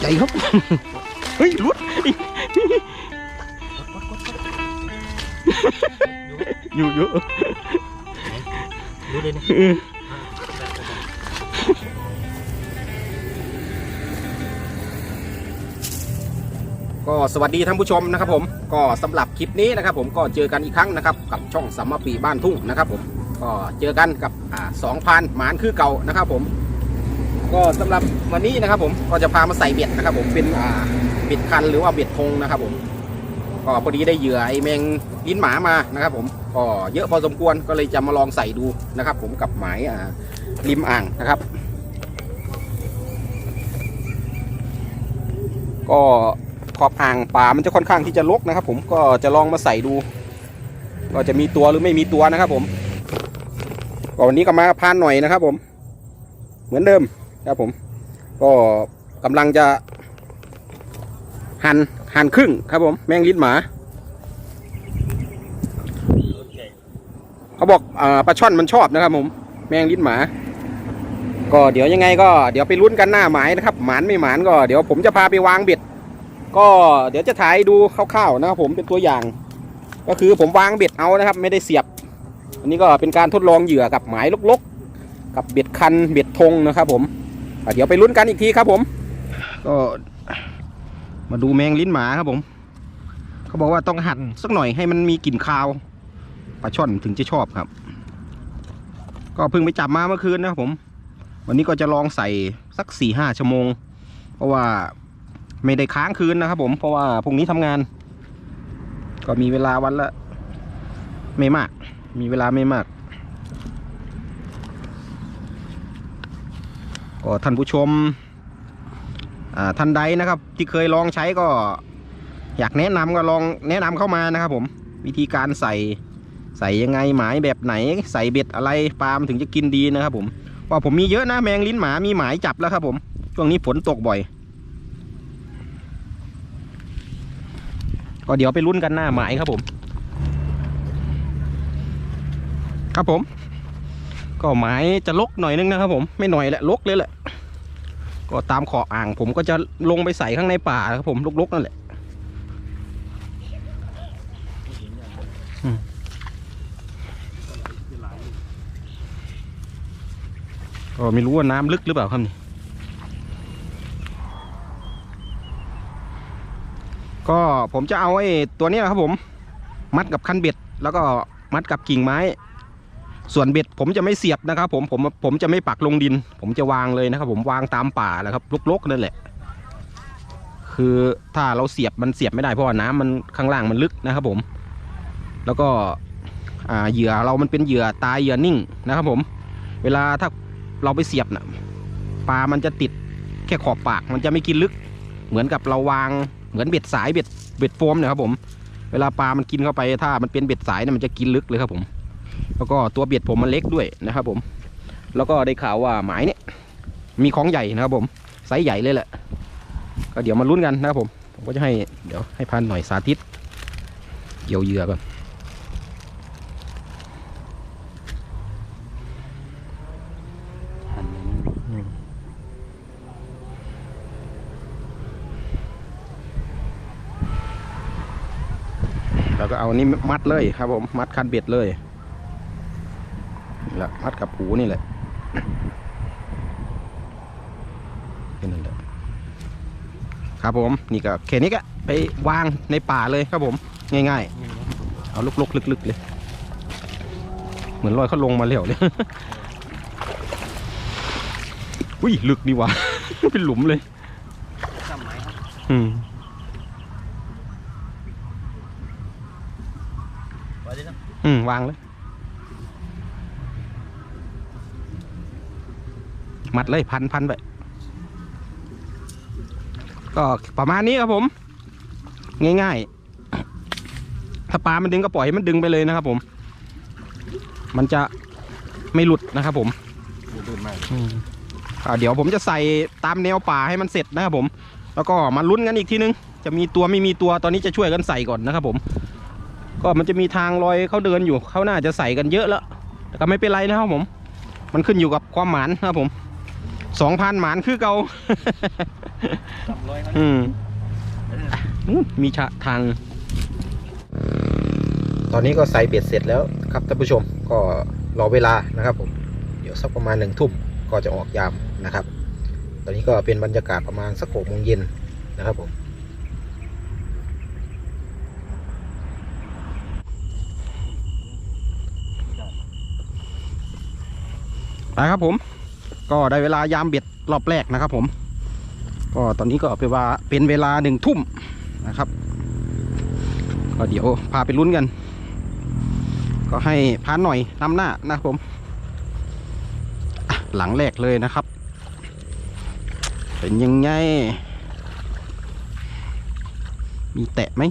ใหญ่ครับ เฮ้ยรุดอยู่อยู่ดูเลยนะเออก็สวัสดีท่านผู้ชมนะครับผมก็สำหรับคลิปนี้นะครับผมก็เจอกันอีกครั้งนะครับกับช่องสัมมาปีบ้านทุ่งนะครับผมก็เจอกันกับอ่าสองพันหมานคือเก่านะครับผม ก็สำหรับวันนี้นะครับผมก็จะพามาใส่เบ็ดนะครับผมเป็นอ่าเบ็ดคันหรือว่าเบ็ดธงนะครับผมก็พอดีได้เหยื่อไอแมงลิ้นหมามานะครับผมก็เยอะพอสมควรก็เลยจะมาลองใส่ดูนะครับ ผมกับหมายอ่าริมอ่างนะครับ ก็ขอบอ่างป่ามันจะค่อนข้างที่จะรกนะครับ ผมก็จะลองมาใส่ดู ก็จะมีตัวหรือไม่มีตัวนะครับ ผมก็วันนี้ก็มาพานหน่อยนะครับ ผม เหมือนเดิม ครับผม ก็กำลังจะหั่นหั่นครึ่งครับผม แมงลิ้นหมาเขาบอกอปลาช่อนมันชอบนะครับผมแมงลิ้นหมา ก็เดี๋ยวยังไงก็เดี๋ยวไปลุ้นกันหน้าหมายนะครับ หมานไม่หมานก็เดี๋ยวผมจะพาไปวางเบ็ด ก็เดี๋ยวจะถ่ายดูคร่าวๆนะครับผมเป็นตัวอย่าง ก็คือผมวางเบ็ดเอานะครับ ไม่ได้เสียบ อันนี้ก็เป็นการทดลองเหยื่อกับหมายลกๆ กับเบ็ดคันเบ็ดธงนะครับผม เดี๋ยวไปลุ้นกันอีกทีครับผม ก็มาดูแมงลิ้นหมาครับผม เขาบอกว่าต้องหั่นสักหน่อยให้มันมีกลิ่นคาวปลาช่อนถึงจะชอบครับ ก็เพิ่งไปจับมาเมื่อคืนนะครับผม วันนี้ก็จะลองใส่สักสี่ห้าชั่วโมง เพราะว่าไม่ได้ค้างคืนนะครับผม เพราะว่าพรุ่งนี้ทำงาน ก็มีเวลาวันละ ไม่มาก มีเวลาไม่มาก ก็ท่านผู้ชมท่านใดนะครับ ที่เคยลองใช้ก็อยากแนะนำก็ลองแนะนำเข้ามานะครับ ผมวิธีการใส่ใส่ยังไงหมายแบบไหน ใส่เบ็ดอะไรปลามถึงจะกินดีนะครับ ผมว่าผมมีเยอะนะแมงลิ้นหมามีหมายจับแล้วครับ ผมช่วงนี้ฝนตกบ่อย ก็เดี๋ยวไปลุ้นกันหน้าหมายครับผม ครับผม ก็หมายจะลกหน่อยนึงนะครับ ผมไม่หน่อยแหละลกเลยแหละ ก็ตามขออ่าง ผมก็จะลงไปใส่ข้างในป่าครับผมลกๆนั่นแหละก็ไม่รู้ว่าน้ำลึกหรือเปล่าครับนี่ก็ผมจะเอาไอ้ตัวนี้ครับผม มัดกับคันเบ็ด แล้วก็มัดกับกิ่งไม้ ส่วนเบ็ดผมจะไม่เสียบนะครับ ผมผมผมจะไม่ปักลงดิน ผมจะวางเลยนะครับ ผมวางตามป่าแหละครับลกๆนั่นแหละ คือถ้าเราเสียบมันเสียบไม่ได้เพราะว่าน้ำมันข้างล่างมันลึกนะครับ ผม แล้วก็เหยื่อเรามันเป็นเหยื่อตายเหยื่อนิ่งนะครับ ผม เวลาถ้าเราไปเสียบนะปลามันจะติดแค่ขอบปากมันจะไม่กินลึก เหมือนกับเราวางเหมือนเบ็ดสายเบ็ดเบ็ดโฟมเนี่ยครับผม เวลาปลามันกินเข้าไปถ้ามันเป็นเบ็ดสายเนี่ยมันจะกินลึกเลยครับผม แล้วก็ตัวเบ็ดผมมันเล็กด้วยนะครับผม แล้วก็ได้ข่าวว่าหมายเนี่ย มีของใหญ่นะครับผมไซส์ใหญ่เลยแหละ ก็เดี๋ยวมาลุ้นกันนะครับผม ผมก็จะให้เดี๋ยวให้พันหน่อยสาธิต เกี่ยวเหยื่อก่อนแล้วก็เอานี้มัดเลยครับผม มัดคันเบ็ดเลย แหละมัดกับหูนี่แหละแค่นั้นแหละครับผมนี่ก็แค่นี้ก็ไปวางในป่าเลยครับผม ง่ายๆ เอาลุกๆลึกๆเลย เหมือนรอยเขาลงมาแล้วเลยอุ้ยลึกดีว่ะเป็นหลุมเลยจำไหมครับอืมไว้ดิครับอืมวางเลย มัดเลยพันพันไปก็ประมาณนี้ครับผม ง่ายๆ ถ้าปลามันดึงก็ปล่อยให้มันดึงไปเลยนะครับผม มันจะไม่หลุดนะครับผมดูดมากอืมอ่าเดี๋ยวผมจะใส่ตามแนวป่าให้มันเสร็จนะครับผม แล้วก็มาลุ้นกันอีกทีนึง จะมีตัวไม่มีตัวตอนนี้จะช่วยกันใส่ก่อนนะครับผม ก็มันจะมีทางลอยเขาเดินอยู่เขาน่าจะใส่กันเยอะแล้วแต่ก็ไม่เป็นไรนะครับผม มันขึ้นอยู่กับความหมานนะครับผม สองพันหมานคือเกาสามร้อยครับอืมนู่นมีชะทาง ตอนนี้ก็ใส่เบ็ดเสร็จแล้วครับท่านผู้ชมก็รอเวลานะครับผม เดี๋ยวสักประมาณหนึ่งทุ่มก็จะออกยามนะครับ ตอนนี้ก็เป็นบรรยากาศประมาณสักหกโมงเย็นนะครับผมไปครับผม ก็ได้เวลายามเบ็ดรอบแรกนะครับ ผม ก็ตอนนี้ก็เป็นว่าเป็นเวลาหนึ่งทุ่มนะครับ ก็เดี๋ยวพาไปลุ้นกัน ก็ให้พานหน่อยนำหน้านะครับผม หลังแรกเลยนะครับ เป็นยังไง มีแตะไหม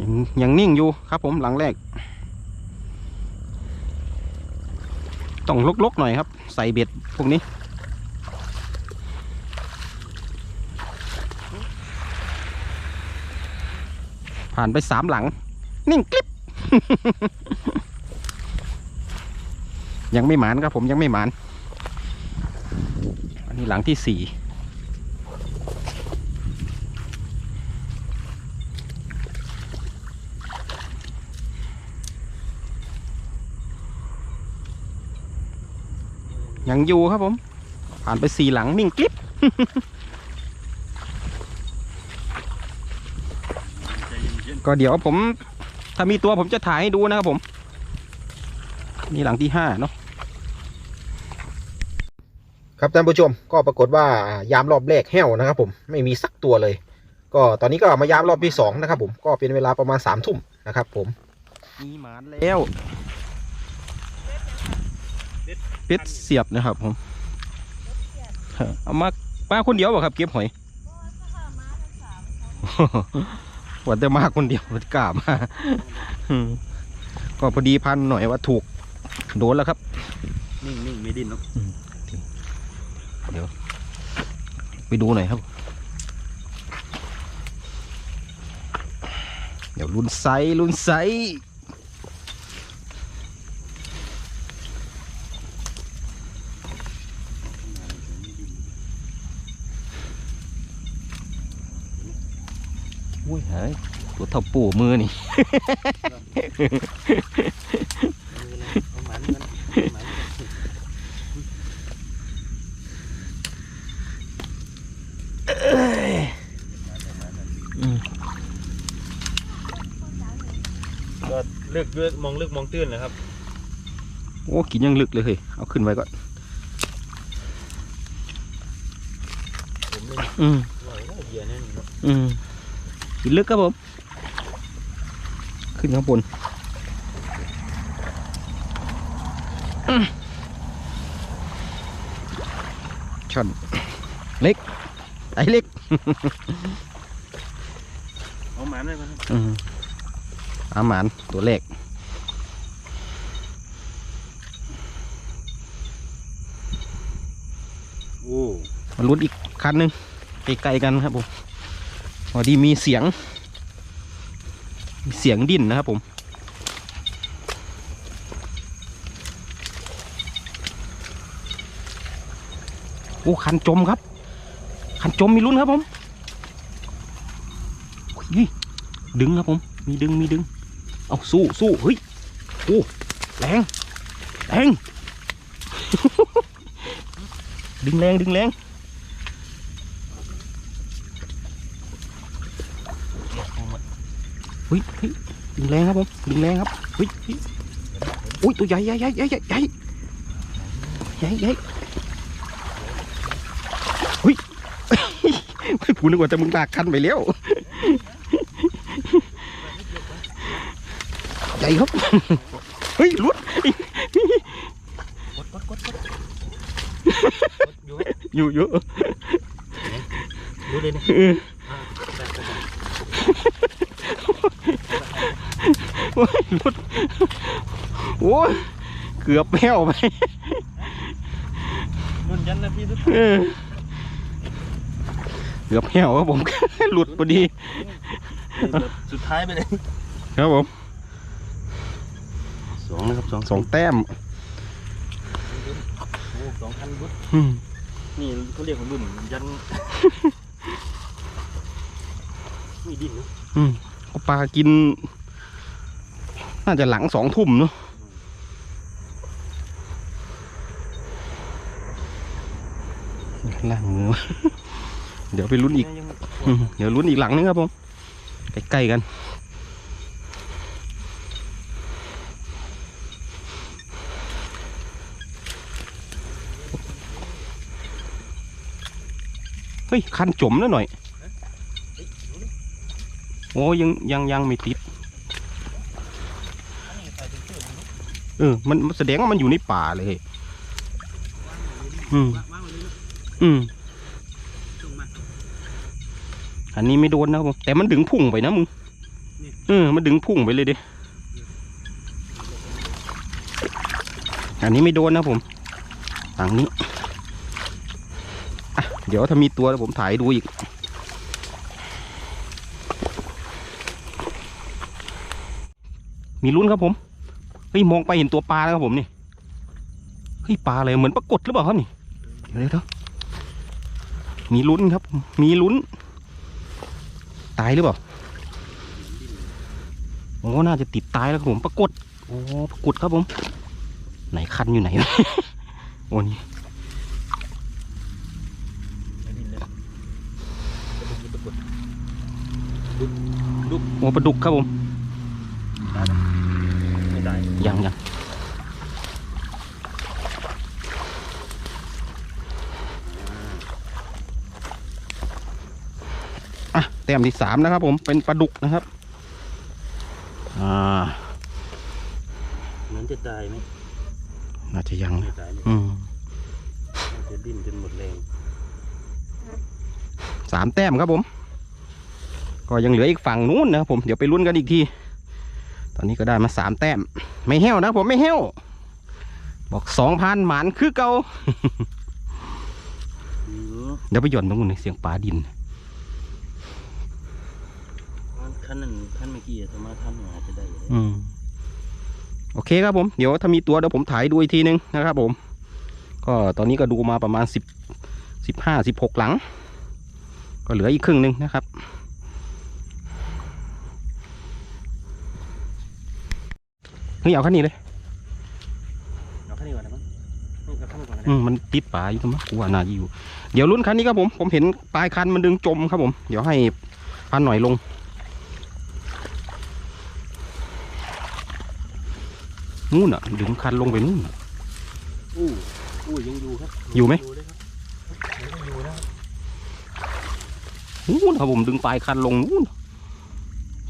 ยังยังนิ่งอยู่ครับผมหลังแรก ต้องลกๆหน่อยครับ ใส่เบ็ดพวกนี้ ผ่านไปสามหลัง นิ่งกลิบยังไม่หมานครับผมยังไม่หมาน อันนี้หลังที่สี่ ยังอยู่ครับผม ผ่านไปสี่หลังนิ่งกลิบใจเย็นก็เดี๋ยวผม ถ้ามีตัวผมจะถ่ายให้ดูนะครับผม นี่หลังที่ห้าเนาะครับท่านผู้ชมก็ปรากฏว่ายามรอบแรกแห้วนะครับ ผมไม่มีสักตัวเลย ก็ตอนนี้ก็มายามรอบที่สองนะครับ ผมก็เป็นเวลาประมาณสามทุ่มนะครับ ผมมีหมานแล้ว เป็ดเสียบนะครับผมเอามามาคนเดียวเปล่ะครับ เก็บหอยว่าแต่มาคนเดียวมันกล้ามาอืมก็พอดีพันหน่อยว่าถูกโดนแล้วครับๆนิ่งนิ่งไม่ดิ้นเนาะเดี๋ยว ไปดูหน่อยครับ เดี๋ยวลุ้นไซส์ลุ้นไซ อุ้ยหายตัวเท่าปู่มือนี่เอาหมันกันเอาหมันกันอืมก็เลือกด้วยมองลึกมองตื้นนะครับ โอ้กินยังลึกเลยเฮ้ยเอาขึ้นไว้ก่อน ผมไม่อืมอร่อยนะเบียร์นี่เนาะอืม กินลึกครับผม ขึ้นข้างบนอืมช่อนเล็กไอเล็กเอาหมันเลยครับอืมอาหมานตัวเล็กโอ้มาลุ้นอีกคันหนึ่งไกลๆกันครับผม พอดีมีเสียง มีเสียงดิ้นนะครับผมโอ้คันจมครับ คันจมมีลุ้นครับผมอุ้ยดึงครับผม มีดึงมีดึง เอาสู้สู้เฮ้ยโอ้แรงแรง ดึงแรงดึงแรง ฮ้ยดึงแรงครับผมดึงแรงครับอุ้ยอุ้ยตัวใหญ่ใหญ่ใหญ่ใหญ่ใหญ่ใหญ่ใหญ่เฮ้ยกูนึกว่าจะมึงลากคันไปแล้วใหญ่ครับเฮ้ยลุดอยู่อยู่อยู่เลยนะ โอ้ยหลุดโอ้ยเกือบแพ้วไปรุ่นยันนะพี่ทุกเออเกือบแพ้วครับผมหลุดพอดี สุดท้ายไปเลยครับผมสองนะครับสองสองแต้มโอ้สองคันบุ๊อืมนี่เขาเรียกว่ารุ่นยันมีดินเนาะอืมเอาปลากิน น่าจะหลังสองทุ่มเนาะล่างมือ เดี๋ยวไปลุ้นอีกยังอืมเดี๋ยวลุ้นอีกหลังนึงครับผมใกล้ๆกัน เฮ้ย คันจมแล้วหน่อย โอ้ยังยังยังไม่ติด เออมันแสดงว่ามันอยู่ในป่าเลยอืมอืมอันนี้ไม่โดนนะครับผมแต่มันดึงพุ่งไปนะมึงเออมันดึงพุ่งไปเลยดิอันนี้ไม่โดนนะผมฝั่งนี้อะเดี๋ยวถ้ามีตัวผมถ่ายดูอีกมีลุ้นครับผม ฮ้ยมองไปเห็นตัวปลาแล้วครับผมนี่เฮ้ยปลาอะไรเหมือนปลากดหรือเปล่าครับนี่เดี๋ยวเดี๋ยวมีลุ้นครับ มีลุ้น ตายหรือเปล่าโอ้น่าจะติดตายแล้วครับผมปรากฏโอ้ปรากฏครับผม ไหนคันอยู่ไหนโอ้นี่ดินเลยโอ้ปลาดุกครับผมไม่ได้ ยังยังอะแต้มที่สามนะครับ ผมเป็นปลาดุกนะครับ อ่าเหมือนจะตายไหมน่าจะยังไม่นะตายเลยอืมน่าจะดิ้นจนหมดแรงสามแต้มครับผม ก็ยังเหลืออีกฝั่งนู้นนะครับผม เดี๋ยวไปลุ้นกันอีกทีต อนนี้ก็ได้มาสามแต้ม ไม่เห้วนะครับผมไม่เห้วบอกสองพันหมานคือเก่าอืมเดี๋ยวไปหย่อนตรงนู้นเลยเสียงปลาดินคันนั้นคันเมื่อกี้ถ้ามาทำอาจจะได้อยู่อืมโอเคครับผม เดี๋ยวถ้ามีตัวเดี๋ยวผมถ่ายดูอีกทีนึงนะครับผม ก็ตอนนี้ก็ดูมาประมาณสิบสิบห้าสิบหกหลัง ก็เหลืออีกครึ่งหนึ่งนะครับ เฮ้ยเอาขั้นนี้เลยเอาคันนี้ก่อนนะมั้งนี่เอาคันนี้ก่อนนะอืมมันติดปลาอยู่ตรงนั้นกูว่าน่าจะอยู่ เดี๋ยวลุ้นคันนี้ครับผม ผมเห็นปลายคันมันดึงจมครับผม เดี๋ยวให้พันหน่อยลง นู่นอะ ดึงคันลงไปนู่นน่ะอู้อู้ยังอยู่ครับ อยู่ไหมเลยครับยังอยู่นะนู่นครับผมดึงปลายคันลงนู่น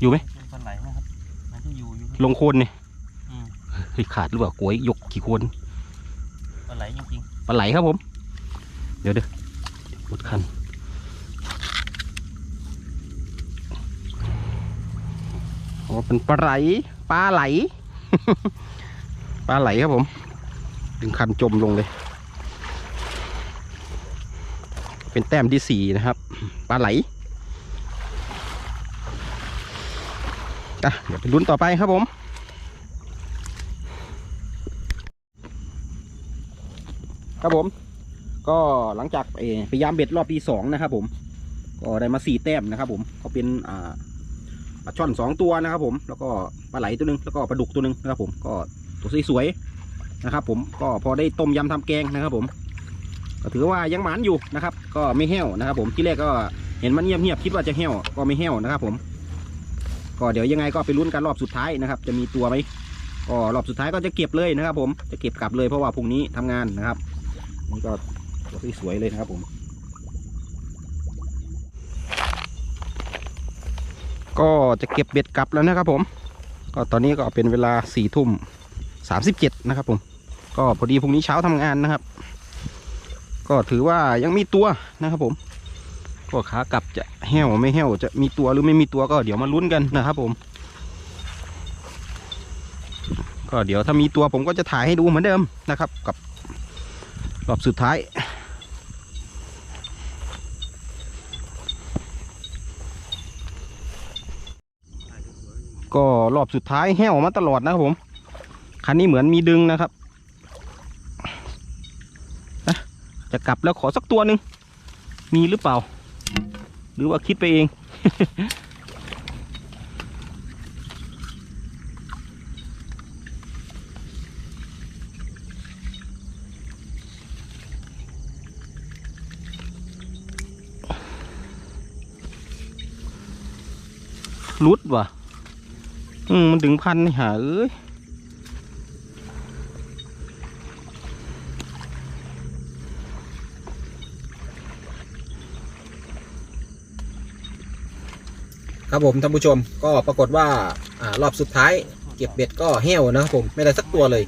อยู่ไหมเป็นปลาไหลนะครับมันจะอยู่อยู่ครับลงโคนเนี่ยอืม เฮ้ยขาดหรือเปล่ากล้วยยกกี่โคนปลาไหลจริงปลาไหลครับผม เดี๋ยวเดี๋ยวรถคันโอ้เป็นปลาไหลปลาไหล ปลาไหลครับผม ดึงคันจมลงเลย เป็นแต้มที่สี่นะครับ ปลาไหลอะเดี๋ยวไปลุ้นต่อไปครับผม ครับผม ก็หลังจากพยายามเบ็ดรอบที่สองนะครับผม ก็ได้มาสี่แต้มนะครับผมก็เป็นอ่าปลาช่อนสองตัวนะครับผม แล้วก็ปลาไหลตัวหนึง แล้วก็ปลาดุกตัวหนึงนะครับผม ก็ตัวสวยๆนะครับผม ก็พอได้ต้มยำทำแกงนะครับผม ก็ถือว่ายังหมานอยู่นะครับ ก็ไม่แห้วนะครับ ผม ที่แรกก็เห็นมันเงียบๆคิดว่าจะแห้ว ก็ไม่แห้วนะครับ ผม ก็เดี๋ยวยังไงก็ไปลุ้นกันรอบสุดท้ายนะครับ จะมีตัวไหมก็รอบสุดท้ายก็จะเก็บเลยนะครับ ผม จะเก็บกลับเลยเพราะว่าพรุ่งนี้ทำงานนะครับ นี่ก็ตัวที่สวยเลยนะครับผม ก็จะเก็บเบ็ดกลับแล้วนะครับผม ก็ตอนนี้ก็เป็นเวลาสี่ทุ่มสามสิบเจ็ดนะครับผม ก็พอดีพรุ่งนี้เช้าทำงานนะครับ ก็ถือว่ายังมีตัวนะครับผม ก็ขากลับจะแห้วไม่แห้วจะมีตัวหรือไม่มีตัวก็เดี๋ยวมาลุ้นกันนะครับผมก็เดี๋ยวถ้ามีตัวผมก็จะถ่ายให้ดูเหมือนเดิมนะครับ กับ รอบสุดท้ายก็รอบสุดท้ายแห้วมาตลอดนะครับผม คันนี้เหมือนมีดึงนะครับ จะกลับแล้วขอสักตัวหนึ่ง มีหรือเปล่า หรือว่าคิดไปเอง รุดว่ะ อืมมันถึงพันนี่หาเอ้ยครับผมท่านผู้ชมก็ปรากฏว่าอ่ารอบสุดท้าย เก็บเบ็ดก็แห้วนะครับผมไม่ได้สักตัวเลย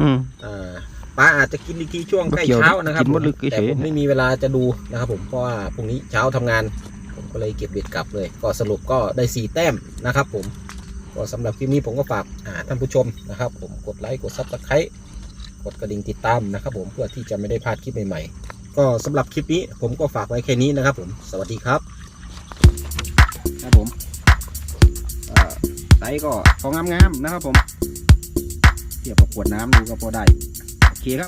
อืมอ่าปลาอาจจะกินอีกทีช่วงใกล้เกี่ยวเช้านะครับกินหมดเลยผมแต่เฉยๆผมไม่มีเวลาจะดูนะครับผมเพราะว่าพรุ่งนี้เช้าทำงานผม ก็เลยเก็บเบ็ดกลับเลย ก็สรุปก็ได้สี่แต้มนะครับ ผมก็สำหรับคลิปนี้ผมก็ฝากท่านผู้ชมนะครับ ผมกดไลค์กดซับสไครต์กดกระดิ่งติดตามนะครับ ผมเพื่อที่จะไม่ได้พลาดคลิปใหม่ๆ ก็สำหรับคลิปนี้ผมก็ฝากไว้แค่นี้นะครับ ผมสวัสดีครับครับผมไซส์ก็พองามๆนะครับ ผมเทียบกับขวดน้ำดูก็พอได้โอเคครับ